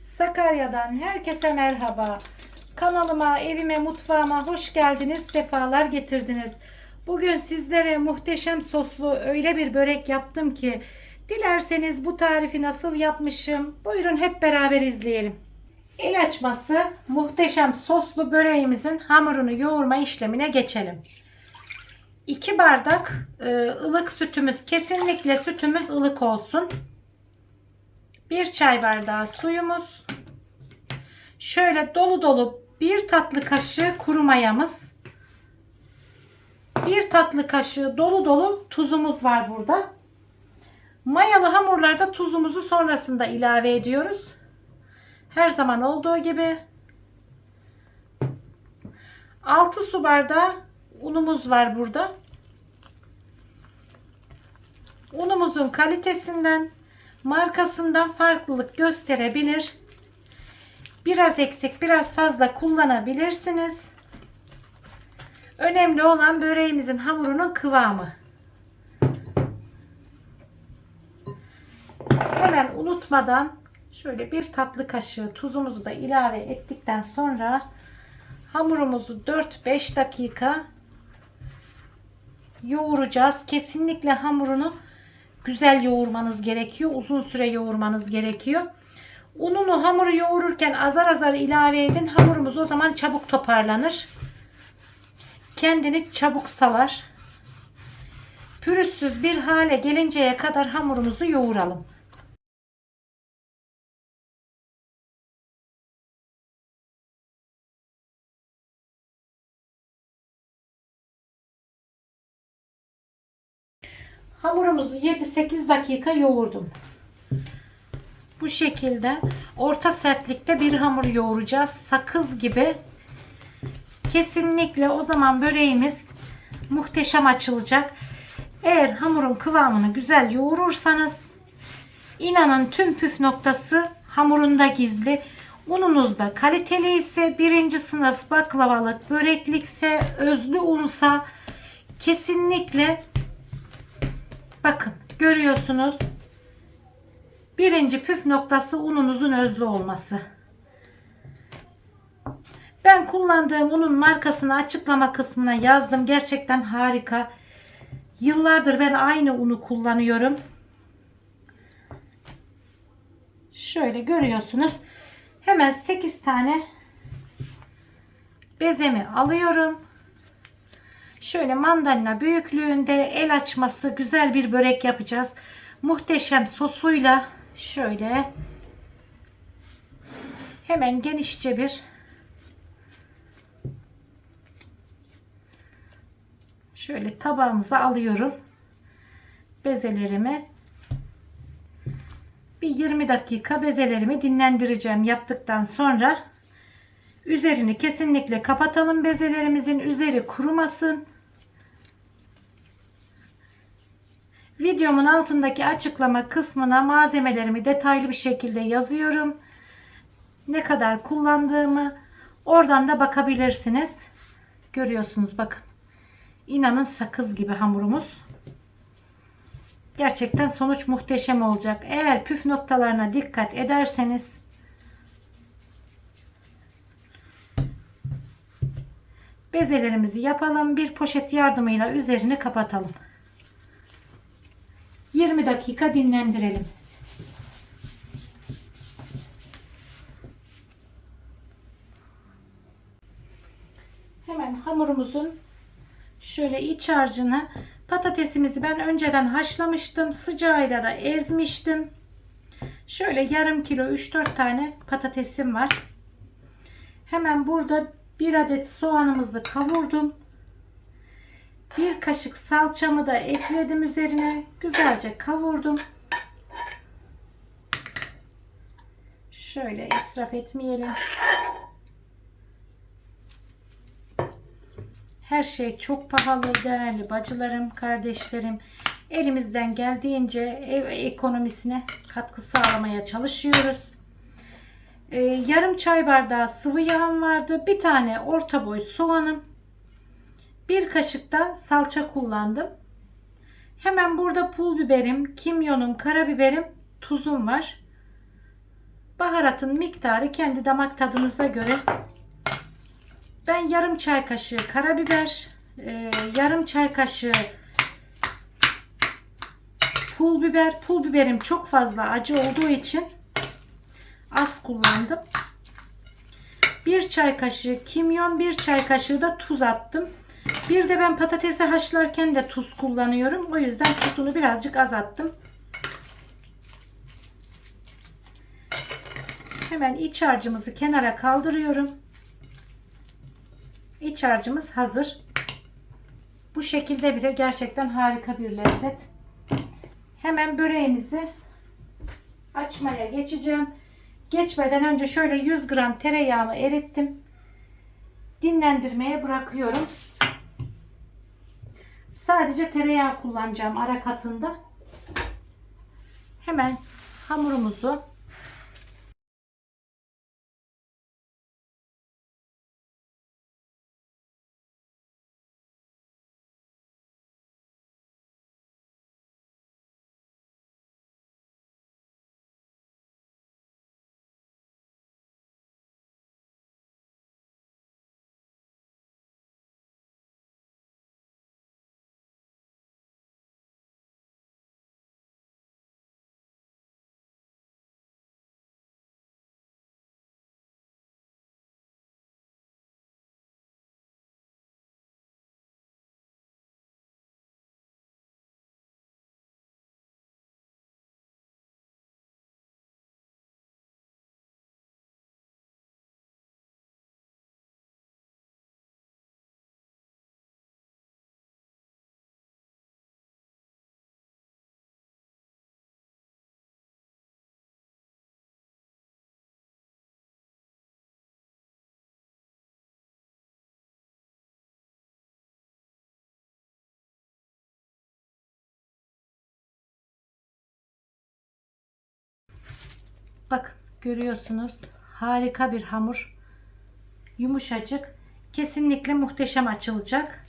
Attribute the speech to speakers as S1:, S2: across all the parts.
S1: Sakarya'dan herkese merhaba. Kanalıma, evime, mutfağıma hoş geldiniz, sefalar getirdiniz. Bugün sizlere muhteşem soslu öyle bir börek yaptım ki dilerseniz bu tarifi nasıl yapmışım buyurun hep beraber izleyelim. El açması muhteşem soslu böreğimizin hamurunu yoğurma işlemine geçelim. 2 bardak e, ılık sütümüz kesinlikle sütümüz ılık olsun. 1 çay bardağı suyumuz. Şöyle dolu dolu bir tatlı kaşığı kuru mayamız. Bir tatlı kaşığı dolu dolu tuzumuz var burada. Mayalı hamurlarda tuzumuzu sonrasında ilave ediyoruz. Her zaman olduğu gibi 6 su bardağı unumuz var burada. Unumuzun kalitesinden, markasından farklılık gösterebilir. Biraz eksik, biraz fazla kullanabilirsiniz. Önemli olan böreğimizin hamurunun kıvamı. Hemen unutmadan şöyle bir tatlı kaşığı tuzumuzu da ilave ettikten sonra hamurumuzu 4-5 dakika yoğuracağız. Kesinlikle hamurunu güzel yoğurmanız gerekiyor. Uzun süre yoğurmanız gerekiyor. Ununu hamuru yoğururken azar azar ilave edin. Hamurumuz o zaman çabuk toparlanır. Kendini çabuk salar. Pürüzsüz bir hale gelinceye kadar hamurumuzu yoğuralım. Hamurumuzu 7-8 dakika yoğurdum. Bu şekilde orta sertlikte bir hamur yoğuracağız. Sakız gibi. Kesinlikle o zaman böreğimiz muhteşem açılacak. Eğer hamurun kıvamını güzel yoğurursanız inanın tüm püf noktası hamurunda gizli. Ununuz da kaliteli ise birinci sınıf baklavalık, böreklikse, özlü unsa kesinlikle bakın görüyorsunuz Birinci püf noktası ununuzun özlü olması. Ben kullandığım unun markasını açıklama kısmına yazdım. Gerçekten harika. Yıllardır ben aynı unu kullanıyorum. Şöyle görüyorsunuz. Hemen 8 tane bezemi alıyorum. Şöyle mandalina büyüklüğünde el açması güzel bir börek yapacağız. Muhteşem sosuyla şöyle hemen genişçe bir şöyle tabağımıza alıyorum. Bezelerimi. Bir 20 dakika bezelerimi dinlendireceğim. Yaptıktan sonra üzerini kesinlikle kapatalım bezelerimizin üzeri kurumasın Videomun altındaki açıklama kısmına malzemelerimi detaylı bir şekilde yazıyorum. Ne kadar kullandığımı oradan da bakabilirsiniz. Görüyorsunuz bakın. İnanın sakız gibi hamurumuz. Gerçekten sonuç muhteşem olacak. Eğer püf noktalarına dikkat ederseniz bezelerimizi yapalım. Bir poşet yardımıyla üzerini kapatalım. 20 dakika dinlendirelim. Hemen hamurumuzun şöyle iç harcını patatesimizi ben önceden haşlamıştım. Sıcağıyla da ezmiştim. Şöyle yarım kilo 3-4 tane patatesim var. Hemen burada bir adet soğanımızı kavurdum. Bir kaşık salçamı da ekledim üzerine. Güzelce kavurdum. Şöyle israf etmeyelim. Her şey çok pahalı değerli bacılarım, kardeşlerim. Elimizden geldiğince ev ekonomisine katkı sağlamaya çalışıyoruz. Ee, yarım çay bardağı sıvı yağım vardı. Bir tane orta boy soğanım. Bir kaşık da salça kullandım. Hemen burada pul biberim, kimyonum, karabiberim, tuzum var. Baharatın miktarı kendi damak tadınıza göre. Ben yarım çay kaşığı karabiber, e, yarım çay kaşığı pul biber. Pul biberim çok fazla acı olduğu için az kullandım. Bir çay kaşığı kimyon, bir çay kaşığı da tuz attım. Bir de ben patatesi haşlarken de tuz kullanıyorum. O yüzden tuzunu birazcık azalttım. Hemen iç harcımızı kenara kaldırıyorum. İç harcımız hazır. Bu şekilde bile gerçekten harika bir lezzet. Hemen böreğimizi açmaya geçeceğim. Geçmeden önce şöyle 100 gram tereyağımı erittim. Dinlendirmeye bırakıyorum. Sadece tereyağı kullanacağım ara katında. Hemen hamurumuzu Bak görüyorsunuz harika bir hamur. Yumuşacık. Kesinlikle muhteşem açılacak.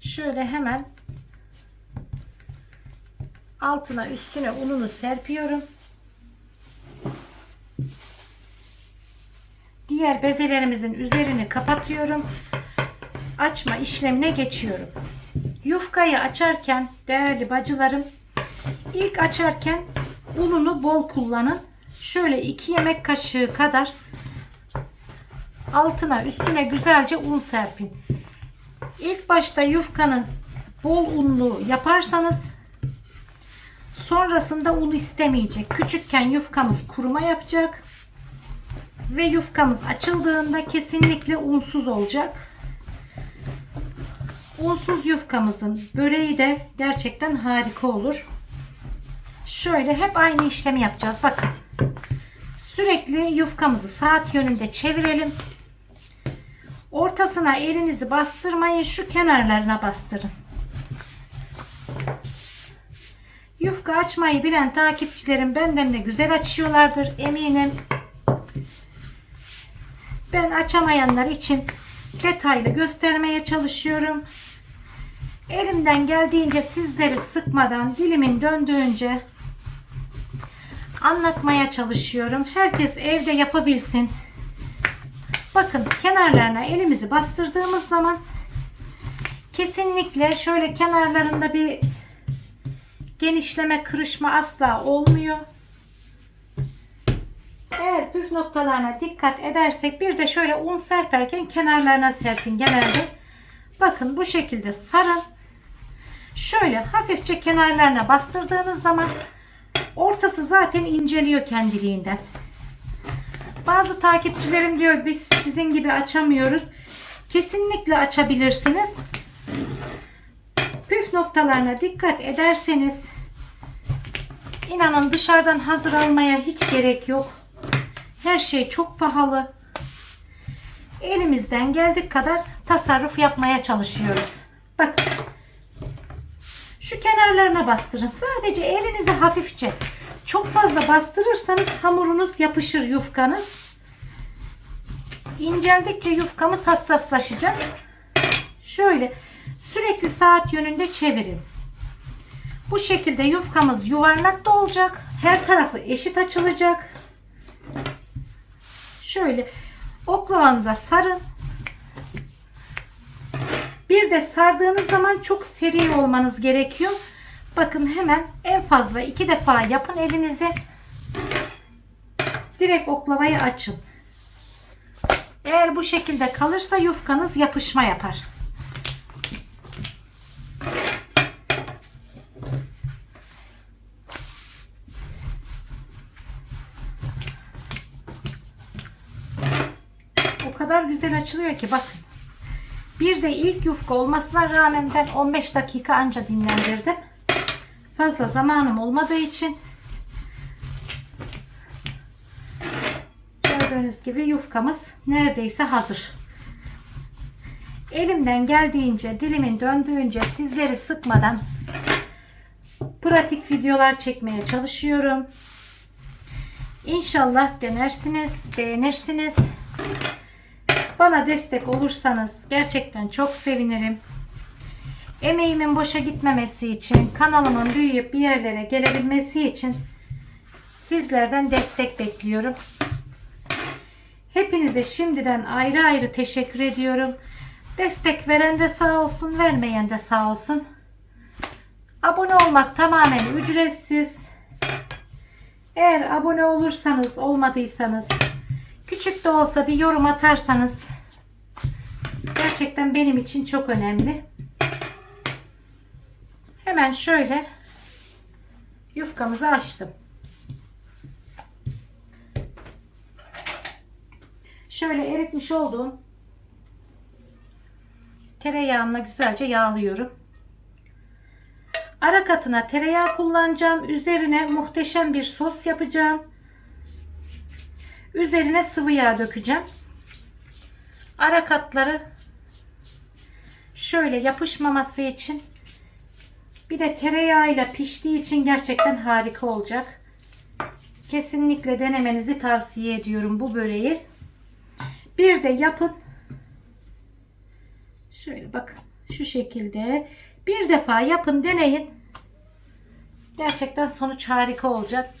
S1: Şöyle hemen altına üstüne ununu serpiyorum. Diğer bezelerimizin üzerini kapatıyorum. Açma işlemine geçiyorum. Yufkayı açarken değerli bacılarım ilk açarken ununu bol kullanın. Şöyle 2 yemek kaşığı kadar altına üstüne güzelce un serpin. İlk başta yufkanın bol unlu yaparsanız sonrasında un istemeyecek. Küçükken yufkamız kuruma yapacak ve yufkamız açıldığında kesinlikle unsuz olacak. Unsuz yufkamızın böreği de gerçekten harika olur. Şöyle hep aynı işlemi yapacağız. Bakın. Sürekli yufkamızı saat yönünde çevirelim. Ortasına elinizi bastırmayın. Şu kenarlarına bastırın. Yufka açmayı bilen takipçilerim benden de güzel açıyorlardır eminim. Ben açamayanlar için detaylı göstermeye çalışıyorum. Elimden geldiğince sizleri sıkmadan dilimin döndüğünce anlatmaya çalışıyorum. Herkes evde yapabilsin. Bakın kenarlarına elimizi bastırdığımız zaman kesinlikle şöyle kenarlarında bir genişleme, kırışma asla olmuyor. Eğer püf noktalarına dikkat edersek bir de şöyle un serperken kenarlarına serpin genelde. Bakın bu şekilde sarın. Şöyle hafifçe kenarlarına bastırdığınız zaman ortası zaten inceliyor kendiliğinden. Bazı takipçilerim diyor biz sizin gibi açamıyoruz. Kesinlikle açabilirsiniz. Püf noktalarına dikkat ederseniz inanın dışarıdan hazır almaya hiç gerek yok. Her şey çok pahalı. Elimizden geldik kadar tasarruf yapmaya çalışıyoruz. Bakın. Şu kenarlarına bastırın. Sadece elinizi hafifçe. Çok fazla bastırırsanız hamurunuz yapışır yufkanız. İnceldikçe yufkamız hassaslaşacak. Şöyle sürekli saat yönünde çevirin. Bu şekilde yufkamız yuvarlak da olacak. Her tarafı eşit açılacak. Şöyle oklavanıza sarın. Bir de sardığınız zaman çok seri olmanız gerekiyor. Bakın hemen en fazla iki defa yapın elinize. Direkt oklavayı açın. Eğer bu şekilde kalırsa yufkanız yapışma yapar. O kadar güzel açılıyor ki bakın. Bir de ilk yufka olmasına rağmen ben 15 dakika anca dinlendirdim. Fazla zamanım olmadığı için gördüğünüz gibi yufkamız neredeyse hazır. Elimden geldiğince, dilimin döndüğünce sizleri sıkmadan pratik videolar çekmeye çalışıyorum. İnşallah denersiniz, beğenirsiniz. Bana destek olursanız gerçekten çok sevinirim. Emeğimin boşa gitmemesi için, kanalımın büyüyüp bir yerlere gelebilmesi için sizlerden destek bekliyorum. Hepinize şimdiden ayrı ayrı teşekkür ediyorum. Destek veren de sağ olsun, vermeyen de sağ olsun. Abone olmak tamamen ücretsiz. Eğer abone olursanız, olmadıysanız, küçük de olsa bir yorum atarsanız gerçekten benim için çok önemli. Hemen şöyle yufkamızı açtım. Şöyle eritmiş olduğum tereyağımla güzelce yağlıyorum. Ara katına tereyağı kullanacağım. Üzerine muhteşem bir sos yapacağım. Üzerine sıvı yağ dökeceğim. Ara katları şöyle yapışmaması için bir de tereyağıyla piştiği için gerçekten harika olacak. Kesinlikle denemenizi tavsiye ediyorum bu böreği. Bir de yapın. Şöyle bakın şu şekilde bir defa yapın deneyin. Gerçekten sonuç harika olacak.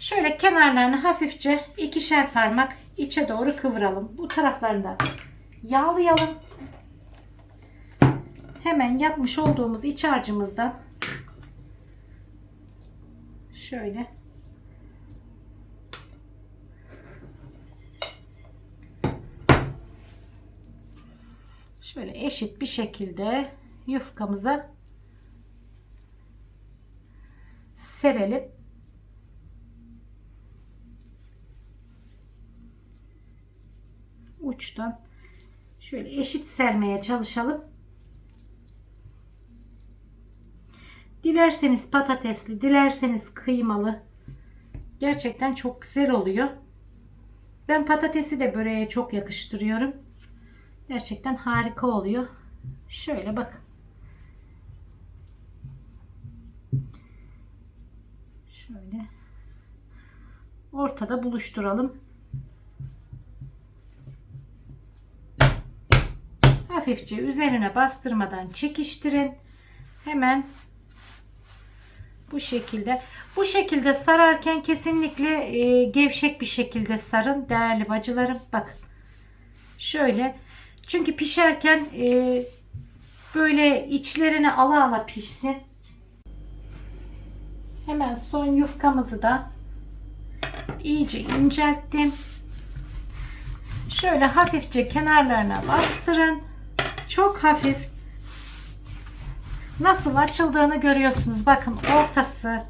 S1: Şöyle kenarlarını hafifçe ikişer parmak içe doğru kıvıralım. Bu taraflarında yağlayalım. Hemen yapmış olduğumuz iç harcımızdan şöyle şöyle eşit bir şekilde yufkamıza serelim. Uçtan şöyle eşit sermeye çalışalım. Dilerseniz patatesli, dilerseniz kıymalı. Gerçekten çok güzel oluyor. Ben patatesi de böreğe çok yakıştırıyorum. Gerçekten harika oluyor. Şöyle bakın. Şöyle ortada buluşturalım. Hafifçe üzerine bastırmadan çekiştirin. Hemen bu şekilde. Bu şekilde sararken kesinlikle e, gevşek bir şekilde sarın değerli bacılarım. Bakın. Şöyle. Çünkü pişerken e, böyle içlerini ala ala pişsin. Hemen son yufkamızı da iyice incelttim. Şöyle hafifçe kenarlarına bastırın. Çok hafif nasıl açıldığını görüyorsunuz. Bakın ortası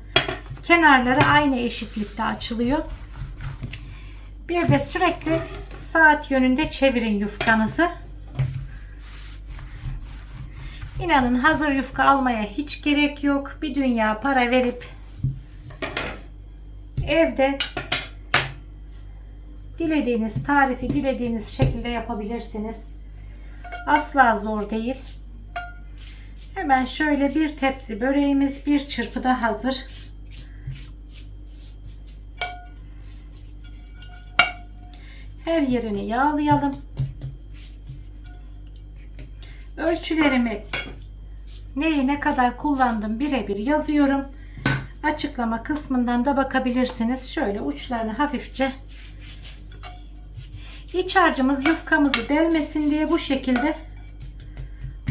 S1: kenarları aynı eşitlikte açılıyor. Bir de sürekli saat yönünde çevirin yufkanızı. İnanın hazır yufka almaya hiç gerek yok. Bir dünya para verip evde dilediğiniz tarifi dilediğiniz şekilde yapabilirsiniz. Asla zor değil. Hemen şöyle bir tepsi böreğimiz bir çırpıda hazır. Her yerini yağlayalım. Ölçülerimi neyi ne kadar kullandım birebir yazıyorum. Açıklama kısmından da bakabilirsiniz. Şöyle uçlarını hafifçe İç harcımız yufkamızı delmesin diye bu şekilde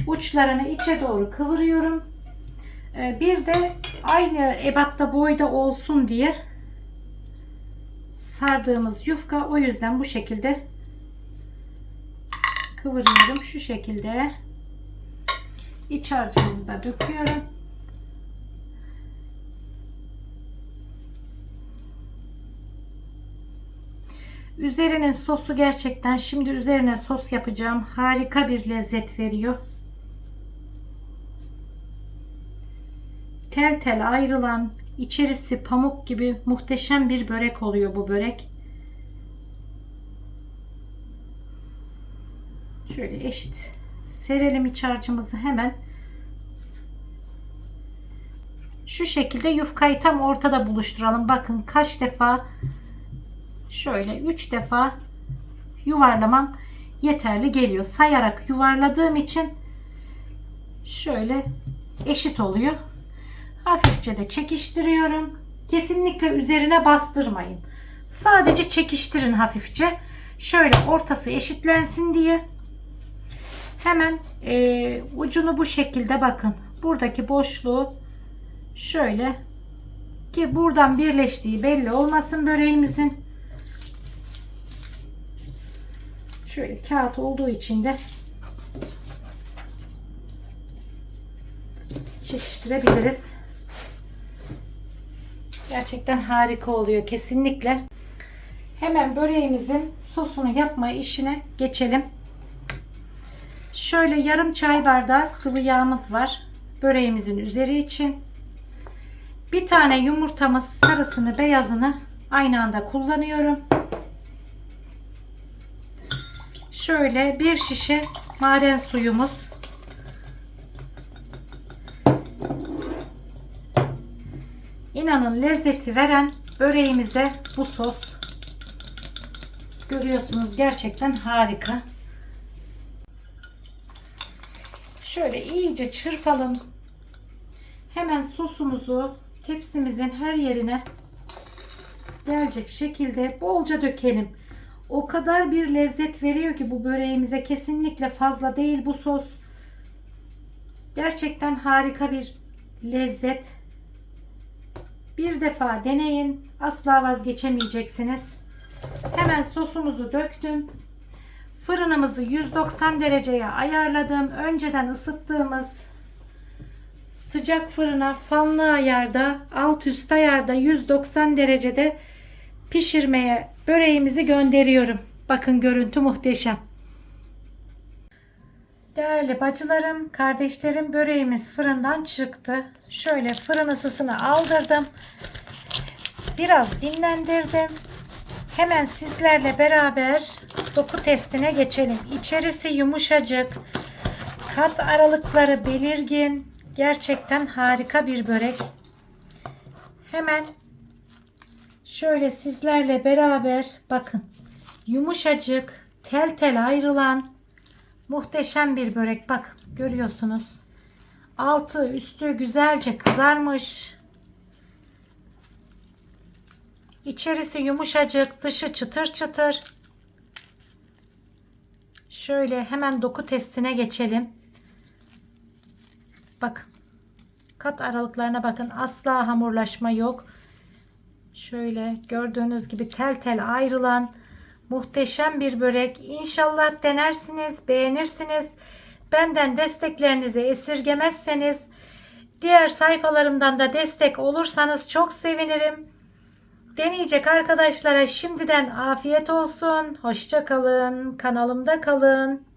S1: uçlarını içe doğru kıvırıyorum. Ee, Bir de aynı ebatta boyda olsun diye sardığımız yufka o yüzden bu şekilde kıvırıyorum. Şu şekilde iç harcımızı da döküyorum. Üzerinin sosu gerçekten şimdi üzerine sos yapacağım. Harika bir lezzet veriyor. Tel tel ayrılan, içerisi pamuk gibi muhteşem bir börek oluyor bu börek. Şöyle eşit serelim iç harcımızı hemen. Şu şekilde yufkayı tam ortada buluşturalım. Bakın kaç defa şöyle 3 defa yuvarlamam yeterli geliyor. Sayarak yuvarladığım için şöyle eşit oluyor. Hafifçe de çekiştiriyorum. Kesinlikle üzerine bastırmayın. Sadece çekiştirin hafifçe. Şöyle ortası eşitlensin diye. Hemen e, ucunu bu şekilde bakın. Buradaki boşluğu şöyle ki buradan birleştiği belli olmasın böreğimizin. Şöyle kağıt olduğu için de çekiştirebiliriz. Gerçekten harika oluyor kesinlikle. Hemen böreğimizin sosunu yapma işine geçelim. Şöyle yarım çay bardağı sıvı yağımız var. Böreğimizin üzeri için. Bir tane yumurtamız sarısını beyazını aynı anda kullanıyorum. Şöyle bir şişe maden suyumuz. İnanın lezzeti veren böreğimize bu sos. Görüyorsunuz gerçekten harika. Şöyle iyice çırpalım. Hemen sosumuzu tepsimizin her yerine gelecek şekilde bolca dökelim. O kadar bir lezzet veriyor ki bu böreğimize kesinlikle fazla değil bu sos. Gerçekten harika bir lezzet. Bir defa deneyin. Asla vazgeçemeyeceksiniz. Hemen sosumuzu döktüm. Fırınımızı 190 dereceye ayarladım. Önceden ısıttığımız sıcak fırına fanlı ayarda alt üst ayarda 190 derecede pişirmeye böreğimizi gönderiyorum. Bakın görüntü muhteşem. Değerli bacılarım, kardeşlerim böreğimiz fırından çıktı. Şöyle fırın ısısını aldırdım. Biraz dinlendirdim. Hemen sizlerle beraber doku testine geçelim. İçerisi yumuşacık. Kat aralıkları belirgin. Gerçekten harika bir börek. Hemen şöyle sizlerle beraber bakın. Yumuşacık, tel tel ayrılan muhteşem bir börek. Bakın görüyorsunuz. Altı üstü güzelce kızarmış. İçerisi yumuşacık, dışı çıtır çıtır. Şöyle hemen doku testine geçelim. Bakın. Kat aralıklarına bakın. Asla hamurlaşma yok. Şöyle gördüğünüz gibi tel tel ayrılan muhteşem bir börek. İnşallah denersiniz, beğenirsiniz. Benden desteklerinizi esirgemezseniz diğer sayfalarımdan da destek olursanız çok sevinirim. Deneyecek arkadaşlara şimdiden afiyet olsun. Hoşça kalın. Kanalımda kalın.